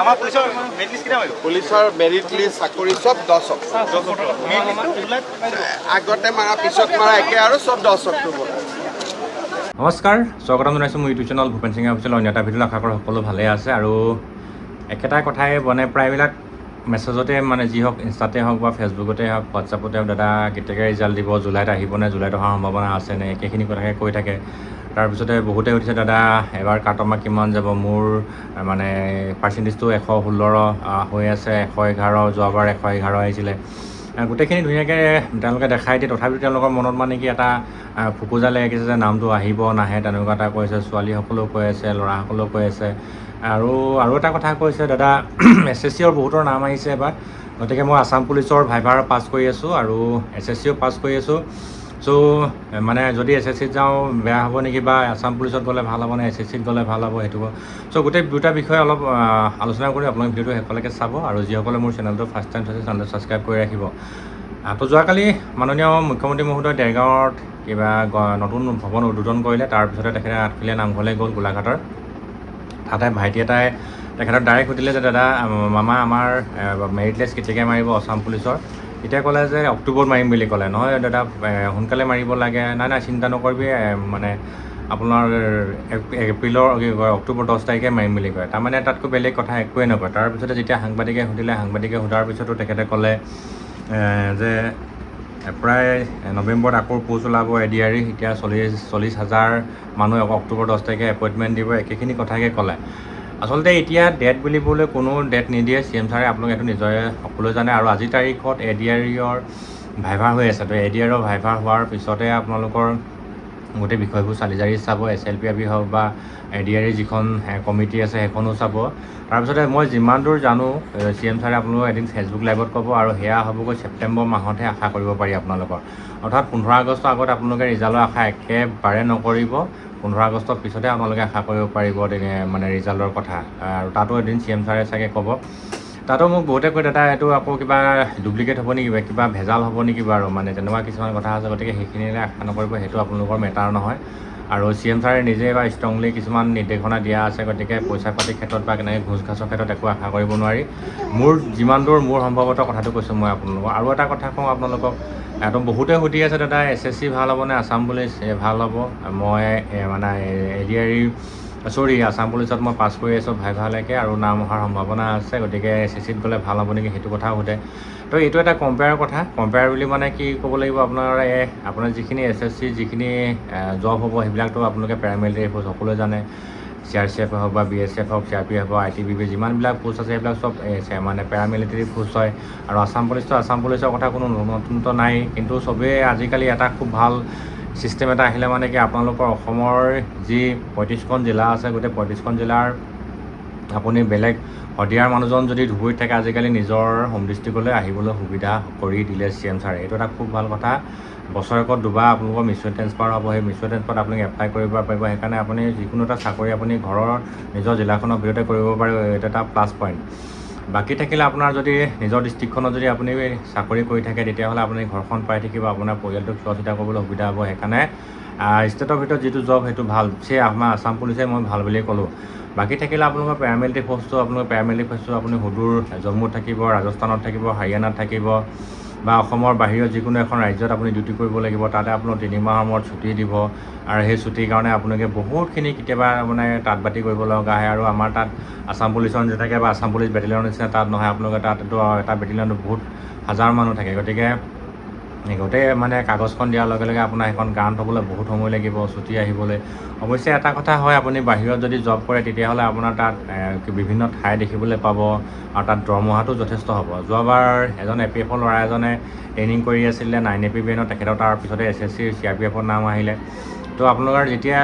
আমাৰ পুলিচৰ merit list মাৰিব পুলিচৰ মেৰিট লিষ্ট চাকৰি চব দহ মেৰিট লিষ্টটো জুলাইত আগতে মাৰা পিছত মাৰা একে আৰু চব দহ অক্টোবৰ নমস্কাৰ স্বাগতম জনাইছোঁ মোৰ ইউটিউব চেনেল ভূপেন সিঙে অফিচিয়েল অন্য এটা ভিডিঅ'ত আশা কৰোঁ সকলো ভালে আছে আৰু একেটা কথাই মানে প্ৰায়বিলাক মেছেজতে মানে যি হওক ইনষ্টাতে হওক বা ফেচবুকতে হওক হোৱাটছআপতে হওক দাদা কেতিয়াকৈ ৰিজাল্ট দিব? জুলাইত আহিবনে? জুলাইত অহাৰ সম্ভাৱনা আছেনে একেখিনি কথাকে কৈ থাকে। তাৰপিছতে বহুতে সুধিছে দাদা এবাৰ কাট মাৰ্ক কিমান যাব? মোৰ মানে পাৰ্চেণ্টেজটো এশ ষোল্ল আহ, হৈ আছে এশ এঘাৰ যোৱাবাৰ এশ এঘাৰ আহিছিলে। আহ, গোটেইখিনি ধুনীয়াকৈ তেওঁলোকে দেখাই দিয়ে। তথাপিও তেওঁলোকৰ মনত মানে কি এটা ফুকুজা লাগিছে যে নামটো আহিব নাহে তেনেকুৱা এটা কৈছে ছোৱালীসকলেও কৈ আছে ল'ৰাসকলেও কৈ আছে। আৰু আৰু এটা কথা কৈছে দাদা এছ এছ চিৰ বহুতৰ নাম আহিছে এবাৰ। গতিকে মই আছাম পুলিচৰ ভাইভাৰ পাছ কৰি আছোঁ আৰু এছ এছ চিও পাছ কৰি আছোঁ। চ' মানে যদি এছ এছ চিত যাওঁ বেয়া হ'ব নেকি বা আছাম পুলিচত গ'লে ভাল হ'ব নে এছ এছ চিত গ'লে ভাল হ'ব সেইটো চ' গোটেই দুটা বিষয়ে অলপ আলোচনা কৰি আপোনালোকে ভিডিঅ'টো শেষলৈকে চাব আৰু যিসকলে মোৰ চেনেলটো ফাৰ্ষ্ট টাইম চাইছে চেনেলটো ছাবস্ক্ৰাইব কৰি ৰাখিব। তো যোৱাকালি মাননীয় মুখ্যমন্ত্ৰী মহোদয় দেৰগাঁৱত কিবা নতুন ভৱন উদ্বোধন কৰিলে তাৰপিছতে তেখেতে আঠখেলীয়া নামঘৰলৈ গ'ল গোলাঘাটৰ। তাতে ভাইটি এটাই তেখেতক ডাইৰেক্ট সুধিলে যে দাদা মামা আমাৰ মেৰিট লিষ্ট কেতিয়াকৈ মাৰিব আছাম পুলিচৰ? তেতিয়া ক'লে যে অক্টোবৰত মাৰিম বুলি ক'লে নহয় দাদা? সোনকালে মাৰিব লাগে। নাই নাই চিন্তা নকৰিবি মানে আপোনাৰ এপ- এপ্ৰিলৰ কি কয় অক্টোবৰ দহ তাৰিখে মাৰিম বুলি কয়। তাৰমানে তাতকৈ বেলেগ কথা একোৱেই নকয়। তাৰপিছতে যেতিয়া সাংবাদিকে সুধিলে সাংবাদিকে সোধাৰ পিছতো তেখেতে ক'লে যে প্ৰায় নৱেম্বৰত আকৌ পোষ্ট ওলাব এ ডি ই এতিয়া চল্লিছ চল্লিছ হাজাৰ মানুহে অক্টোবৰ দহ তাৰিখে এপইণ্টমেণ্ট দিব একেখিনি কথাকে ক'লে। আচলতে এতিয়া ডেট বুলিবলৈ কোনো ডেট নিদিয়ে চি এম ছাৰে আপোনালোকে এইটো নিজৰে সকলোৱে জানে আৰু আজিৰ তাৰিখত এ ডি আৰ ইৰ ভাইভাৰ হৈ আছে। তো এ ডি আৰ ভাইভাৰ হোৱাৰ পিছতে আপোনালোকৰ গোটেই বিষয়বোৰ চালি জাৰি চাব এছ এল পি আবি হওক বা এ ডি আৰ যিখন কমিটি আছে সেইখনো চাব। তাৰপিছতে মই যিমান দূৰ জানো চি এম ছাৰে আপোনালোকক এদিন ফেচবুক লাইভত ক'ব আৰু সেয়া হ'বগৈ ছেপ্টেম্বৰ মাহতহে আশা কৰিব পাৰি আপোনালোকৰ। অৰ্থাৎ পোন্ধৰ আগষ্টৰ আগত আপোনালোকে ৰিজাল্টৰ আশা একেবাৰে নকৰিব। পোন্ধৰ আগষ্টৰ পিছতহে আপোনালোকে আশা কৰিব পাৰিব মানে ৰিজাল্টৰ কথা। আৰু তাতো এদিন চি এম ছাৰে চাগে ক'ব। তাতো মোক বহুতে কৈ দাদা এইটো আকৌ কিবা ডুপ্লিকেট হ'ব নেকি কিবা ভেজাল হ'ব নেকি বাৰু? মানে তেনেকুৱা কিছুমান কথা আছে গতিকে সেইখিনিলৈ আশা নকৰিব সেইটো আপোনালোকৰ মেটাৰ নহয়। আৰু চি এম ছাৰে নিজে বা ষ্ট্ৰংলি কিছুমান নিৰ্দেশনা দিয়া আছে গতিকে পইচা পাতিৰ ক্ষেত্ৰত বা কেনেকৈ ঘোচ ঘাচৰ ক্ষেত্ৰত একো আশা কৰিব নোৱাৰি। মোৰ যিমান দূৰ মোৰ সম্ভৱত কথাটো কৈছোঁ মই আপোনালোকক। আৰু এটা কথা কওঁ আপোনালোকক একদম বহুতে সুধি আছে দাদা এছ এছ চি ভাল হ'বনে আছাম পুলিচ ভাল হ'ব। মই মানে এ ডি আৰ ই চৰি আছাম পুলিচত মই পাছ কৰি আছোঁ ভাই ভালৈকে আৰু নাম অহাৰ সম্ভাৱনা আছে গতিকে এছ চিত গ'লে ভালো হ'ব নেকি সেইটো কথাও সোধে। তো এইটো এটা কম্পেয়াৰ কথা। কম্পেয়াৰ বুলি মানে কি ক'ব লাগিব আপোনাৰ এই আপোনাৰ যিখিনি এছ এছ চি যিখিনি জব হ'ব সেইবিলাকতো আপোনালোকে পেৰামিলিটাৰী ফ'ৰ্চ সকলোৱে জানে। চি আৰ চি এফ হওক বা বি এছ এফ হওক চি আৰ পি এফ হওক আই টি বি পি যিমানবিলাক পোষ্ট আছে সেইবিলাক চব এ, মানে পেৰামিলিটাৰী ফ'ৰ্চ হয়। আৰু আছাম পুলিচটো আছাম পুলিচৰ কথা কোনো নতুনত্ব নাই। কিন্তু চবেই আজিকালি এটা খুব ভালো ছিষ্টেম এটা আহিলে মানে কি আপোনালোকৰ অসমৰ যি পঁয়ত্ৰিছখন জিলা আছে গোটেই পঁয়ত্ৰিছখন জিলাৰ আপুনি বেলেগ শদিয়াৰ মানুহজন যদি ধুবুৰীত থাকে আজিকালি নিজৰ হোম ডিষ্ট্ৰিক্টলৈ আহিবলৈ সুবিধা কৰি দিলে চি এম ছাৰে। এইটো এটা খুব ভাল কথা। বছৰেকত দুবাৰ আপোনালোকৰ মিছুৱেল ট্ৰেন্সফাৰ হ'ব। সেই মিছুৱেল ট্ৰেন্সফাৰত আপোনালোকে এপ্লাই কৰিব পাৰিব। সেইকাৰণে আপুনি যিকোনো এটা চাকৰি আপুনি ঘৰৰ নিজৰ জিলাখনৰ ভিতৰতে কৰিব পাৰিব। এইটো এটা প্লাছ পইণ্ট বাকী থাকিলে আপোনাৰ যদি নিজৰ ডিষ্ট্ৰিক্টখনত যদি আপুনি চাকৰি কৰি থাকে, তেতিয়াহ'লে আপুনি ঘৰখন পাই থাকিব, আপোনাৰ পৰিয়ালটোক চোৱা চিতা কৰিবলৈ সুবিধা হ'ব। সেইকাৰণে ষ্টেটৰ ভিতৰত যিটো জব সেইটো ভালো। সেই আমাৰ আছাম পুলিচে মই ভালো বুলিয়ে ক'লোঁ। বাকী থাকিলে আপোনালোকৰ পেৰামিলিটাৰী ফ'ৰ্চটো আপোনালোকৰ পেৰামিলিটাৰী ফ'ৰ্চটো আপুনি সুদূৰ জম্মুত থাকিব, ৰাজস্থানত থাকিব, হাৰিয়ানাত থাকিব। বা অসমৰ বাহিৰত যিকোনো এখন ৰাজ্যত আপুনি ডিউটি কৰিব লাগিব তাতে আপোনাৰ তিনিমাহৰ মূৰত ছুটি দিব। আৰু সেই ছুটিৰ কাৰণে আপোনালোকে বহুতখিনি কেতিয়াবা মানে তাঁত বাতি কৰিব লগা হয় আৰু আমাৰ তাত আছাম পুলিচৰ যেনেকৈ বা আছাম পুলিচ বেটেলিয়নৰ নিচিনা তাত নহয় আপোনালোকে তাততো এটা বেটেলিয়নত বহুত হাজাৰ মানুহ থাকে। গতিকে গোটেই মানে কাগজখন দিয়াৰ লগে লগে আপোনাৰ সেইখন গান থ'বলৈ বহুত সময় লাগিব, ছুটি আহিবলৈ। অৱশ্যে এটা কথা হয়, আপুনি বাহিৰত যদি জব কৰে, তেতিয়াহ'লে আপোনাৰ তাত বিভিন্ন ঠাই দেখিবলৈ পাব আৰু তাত দৰমহাটো যথেষ্ট হ'ব। যোৱাবাৰ এজন এ পি এফৰ ল'ৰা এজনে ট্ৰেইনিং কৰি আছিলে নাইন এ পি বি এনৰ তেখেতৰ তাৰ পিছতে এছ এছ চিৰ চি আৰ পি এফৰ নাম আহিলে। তো আপোনালোকৰ যেতিয়া,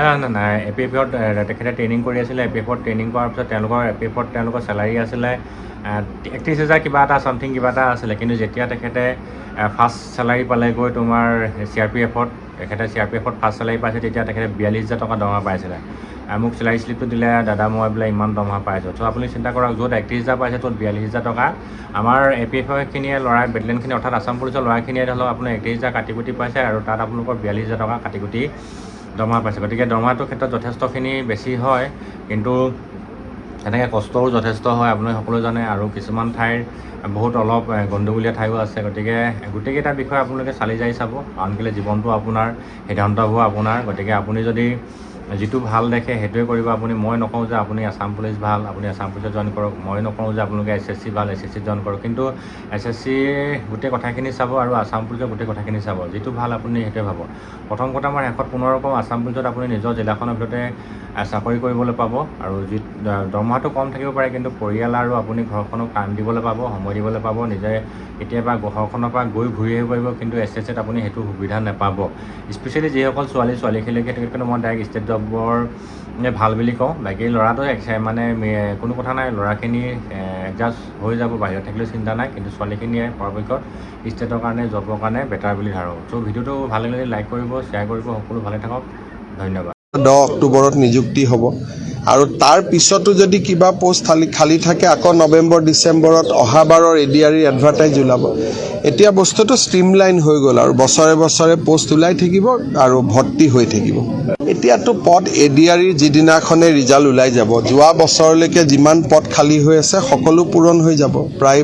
এ পি এফত তেখেতে ট্ৰেইনিং কৰি আছিলে এ পি এফত ট্ৰেইনিং কৰাৰ পিছত তেওঁলোকৰ এ পি এফত তেওঁলোকৰ চেলাৰী আছিলে একত্ৰিছ হাজাৰ কিবা এটা চামথিং কিবা এটা আছিলে। কিন্তু যেতিয়া তেখেতে ফাৰ্ষ্ট চেলাৰী পালেগৈ তোমাৰ চি আৰ পি এফত তেখেতে চি আৰ পি এফত ফাৰ্ষ্ট চেলাৰী পাইছে তেতিয়া তেখেতে বিয়াল্লিছ হাজাৰ টকা দৰমহা পাইছিলে। মোক চেলাৰী শ্লিপটো দিলে, দাদা, মই বোলে ইমান দৰমহা পাইছোঁ। চ' আপুনি চিন্তা কৰক, য'ত একত্ৰিছ হাজাৰ পাইছে, ত'ত বিয়াল্লিছ হাজাৰ টকা। আমাৰ এ পি এফৰখিনিয়ে ল'ৰা বেটেলিয়নখিনি অৰ্থাৎ আছাম পুলিচৰ ল'ৰাখিনিয়ে ধৰি লওক, আপোনাৰ একত্ৰিছ হাজাৰ কাটি কুটি পাইছে আৰু তাত আপোনালোকৰ বিয়াল্লিছ হাজাৰ টকা কাটি কুটি দৰমহা পাইছে। গতিকে দৰমহাটোৰ ক্ষেত্ৰত যথেষ্টখিনি বেছি হয়। কিন্তু তেনেকৈ কষ্টও যথেষ্ট হয় আপোনালোকে সকলোৱে জানে। আৰু কিছুমান ঠাইৰ বহুত অলপ গণ্ডগোলীয়া ঠাইও আছে। গতিকে গোটেইকেইটা বিষয় আপোনালোকে চালি জাৰি চাব। কাৰণ কেলৈ জীৱনটো আপোনাৰ সিদ্ধান্তবোৰ আপোনাৰ। গতিকে আপুনি যদি যিটো ভালো দেখে সেইটোৱে কৰিব। আপুনি, মই নকওঁ যে আপুনি আছাম পুলিচ ভালো, আপুনি আছাম পুলিচত জইন কৰক। মই নকওঁ যে আপোনালোকে এছ এছ চি ভালো এছ এছ চিত জইন কৰক। কিন্তু এছ এছ চি গোটেই কথাখিনি চাব আৰু আছাম পুলিচৰ গোটেই কথাখিনি চাব। যিটো ভালো আপুনি, সেইটোৱে ভাবক প্ৰথম কথা আমাৰ শেষত পুনৰ কওঁ আছাম পুলিচত আপুনি নিজৰ জিলাখনৰ ভিতৰতে চাকৰি কৰিবলৈ পাব। আৰু যি দৰমহাটো কম থাকিব পাৰে, কিন্তু পৰিয়াল আৰু আপুনি ঘৰখনক টাইম দিবলৈ পাব, সময় দিবলৈ পাব, নিজে কেতিয়াবা ঘৰখনৰ পৰা গৈ ঘূৰি আহিব পাৰিব, কিন্তু এছ এছ চিত আপুনি সেইটো সুবিধা নাপাব। স্পেচিয়েলি যিসকল ছোৱালী ছোৱালীখিনিকে কিন্তু মই ডাইৰেক্ট ষ্টেট জবৰ নে ভাল বুলি কওঁ। বাকী ল'ৰাটো মানে কোনো কথা নাই। ল'ৰাখিনি এডজাষ্ট হৈ যাব বাহিৰত থাকিলেও চিন্তা নাই। কিন্তু ছোৱালীখিনিয়ে পৰাপক্ষত ষ্টেটৰ কাৰণে জবৰ কাৰণে বেটাৰ বুলি ধাৰোঁ চ' ভিডিঅ'টো ভাল লাগিলে লাইক কৰিব শ্বেয়াৰ কৰিব সকলো ভালে থাকক। ধন্যবাদ। দহ অক্টোবৰত নিযুক্তি হ'ব। আৰু তাৰ পিছতো যদি কিবা পষ্ট খালী খালী থাকে, আকৌ নৱেম্বৰ, ডিচেম্বৰত অহাবাৰৰ A D R E advertise ওলাব। এতিয়া বস্তুটো ষ্ট্ৰীমলাইন হৈ গ'ল আৰু বছৰে বছৰে পষ্ট ওলাই থাকিব আৰু ভৰ্তি হৈ থাকিব। এতিয়াতো পদ এ ডি আৰ ইৰ যিদিনাখনে ৰিজাল্ট ওলাই যাব, যোৱা বছৰলৈকে যিমান পদ খালী হৈ আছে, সকলো পূৰণ হৈ যাব। প্ৰায়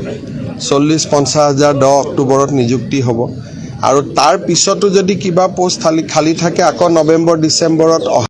চল্লিছ পঞ্চাছ হাজাৰ দহ অক্টোবৰত নিযুক্তি হ'ব। আৰু তাৰ পিছতো যদি কিবা পষ্ট খালী খালী থাকে, আকৌ নৱেম্বৰ, ডিচেম্বৰত অহা